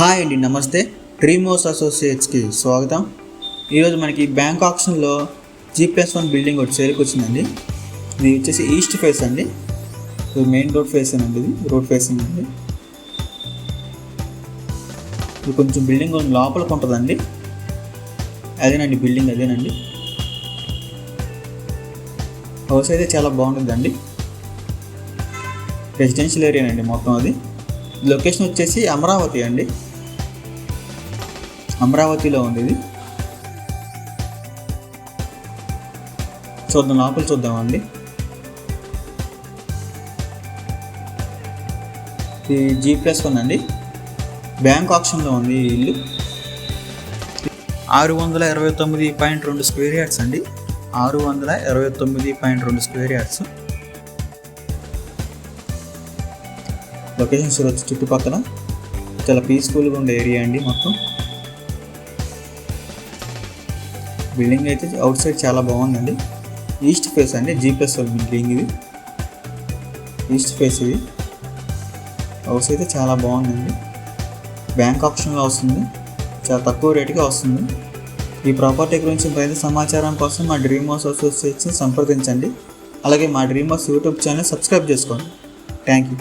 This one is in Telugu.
హాయ్ అండి నమస్తే. డ్రీమోస్ అసోసియేట్స్కి స్వాగతం. ఈరోజు మనకి బ్యాంక్ ఆప్షన్లో జీ ప్లస్ వన్ బిల్డింగ్ ఒకటి సేల్కి వచ్చిందండి. ఇది వచ్చేసి ఈస్ట్ ఫేస్ అండి. ఇది మెయిన్ రోడ్ ఫేస్ అండి ఇది. రోడ్ ఫేసింగ్ అండి. ఇది కొంచెం బిల్డింగ్ కొంచెం లోపలికి ఉంటుందండి. అదేనండి బిల్డింగ్ అదేనండి. హౌస్ అయితే చాలా బాగుంటుందండి. రెసిడెన్షియల్ ఏరియా అండి మొత్తం అది. లొకేషన్ వచ్చేసి అమరావతి అండి. అమరావతిలో ఉంది ఇది. చూద్దాం లోపల చూద్దామండి. ఇది జీ ప్లస్ వన్ అండి. బ్యాంక్ ఆప్షన్లో ఉంది ఈ ఇల్లు. ఆరు వందల ఇరవై తొమ్మిది పాయింట్ రెండు స్క్వేర్ యార్డ్స్ అండి. ఆరు వందల ఇరవై తొమ్మిది పాయింట్ రెండు స్క్వేర్ యార్డ్స్. లొకేషన్స్ వచ్చి చుట్టుపక్కల. చాలా పీస్ఫుల్గా ఉండే ఏరియా అండి మొత్తం. బిల్డింగ్ అయితే అవుట్ సైడ్ చాలా బాగుందండి. ఈస్ట్ ఫేస్ అండి జీ ప్లస్ బిల్డింగ్ ఇది. ఈస్ట్ ఫేస్ ఇది. హౌస్ అయితే చాలా బాగుందండి. బ్యాంక్ ఆప్షన్లో వస్తుంది. చాలా తక్కువ రేటుకి వస్తుంది. ఈ ప్రాపర్టీ గురించి మరింత సమాచారం కోసం మా డ్రీమ్ హౌస్ అసోసియేషన్ సంప్రదించండి. అలాగే మా dream house YouTube channel subscribe చేసుకోండి. Thank you.